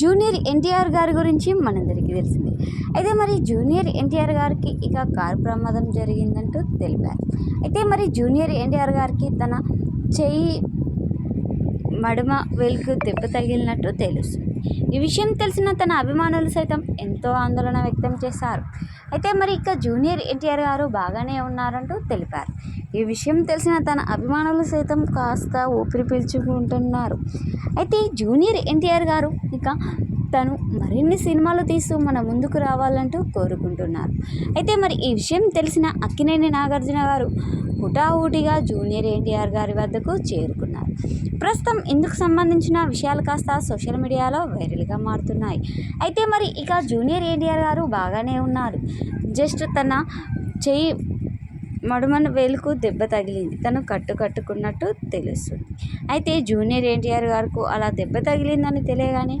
Junior NTR గారి గురించి మనందరికీ తెలిసింది. అయితే మరి జూనియర్ ఎన్టీఆర్ గారికి ఇక కారు ప్రమాదం జరిగిందంటూ తెలిపారు. అయితే మరి జూనియర్ ఎన్టీఆర్ గారికి తన చెయ్యి మడమ వెలుకు దెబ్బ తగిలినట్టు తెలుస్తుంది ఈ విషయం తెలిసిన తన అభిమానులు సైతం ఎంతో ఆందోళన వ్యక్తం చేశారు. అయితే మరి ఇక జూనియర్ ఎన్టీఆర్ గారు బాగానే ఉన్నారంటూ తెలిపారు. ఈ విషయం తెలిసిన తన అభిమానులు సైతం కాస్త ఊపిరి పీల్చుకుంటున్నారు. అయితే జూనియర్ ఎన్టీఆర్ గారు ఇక తను మరిన్ని సినిమాలు తీస్తూ మన ముందుకు రావాలంటూ కోరుకుంటున్నారు. అయితే మరి ఈ విషయం తెలిసిన అక్కినేని నాగార్జున గారు హుటాహుటిగా జూనియర్ ఎన్టీఆర్ గారి వద్దకు చేరుకున్నారు. ప్రస్తుతం ఇందుకు సంబంధించిన విషయాలు కాస్త సోషల్ మీడియాలో వైరల్గా మారుతున్నాయి. అయితే మరి ఇక జూనియర్ ఎన్టీఆర్ గారు బాగానే ఉన్నారు. జస్ట్ తన చేయి మడుమన వేలుకు దెబ్బ తగిలింది. తను కట్టు కట్టుకున్నట్టు తెలుస్తుంది. అయితే జూనియర్ ఎన్టీఆర్ గారికి అలా దెబ్బ తగిలిందని తెలియగానే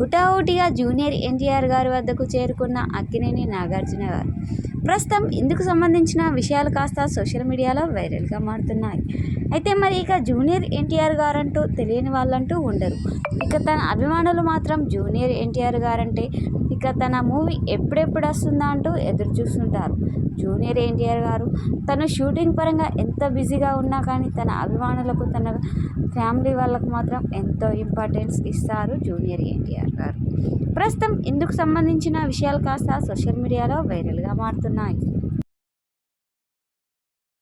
హుటాహుటిగా జూనియర్ ఎన్టీఆర్ గారి వద్దకు చేరుకున్న అక్కినేని నాగార్జున గారు ప్రస్తుతం ఇందుకు సంబంధించిన విషయాలు కాస్త సోషల్ మీడియాలో వైరల్గా మారుతున్నాయి. అయితే మరి ఇక జూనియర్ ఎన్టీఆర్ గారంటూ తెలియని వాళ్ళంటూ ఉండరు. ఇక తన అభిమానులు మాత్రం జూనియర్ ఎన్టీఆర్ గారంటే ఇక తన మూవీ ఎప్పుడెప్పుడు వస్తుందా అంటూ ఎదురు చూస్తుంటారు. జూనియర్ ఎన్టీఆర్ గారు తను షూటింగ్ పరంగా ఎంత బిజీగా ఉన్నా కానీ తన అభిమానులకు తన ఫ్యామిలీ వాళ్ళకు మాత్రం ఎంతో ఇంపార్టెన్స్ ఇస్తారు జూనియర్ ఎన్టీఆర్ గారు. ప్రస్తుతం ఇందుకు సంబంధించిన విషయాలు కాస్త సోషల్ మీడియాలో వైరల్గా మారుతున్నాయి.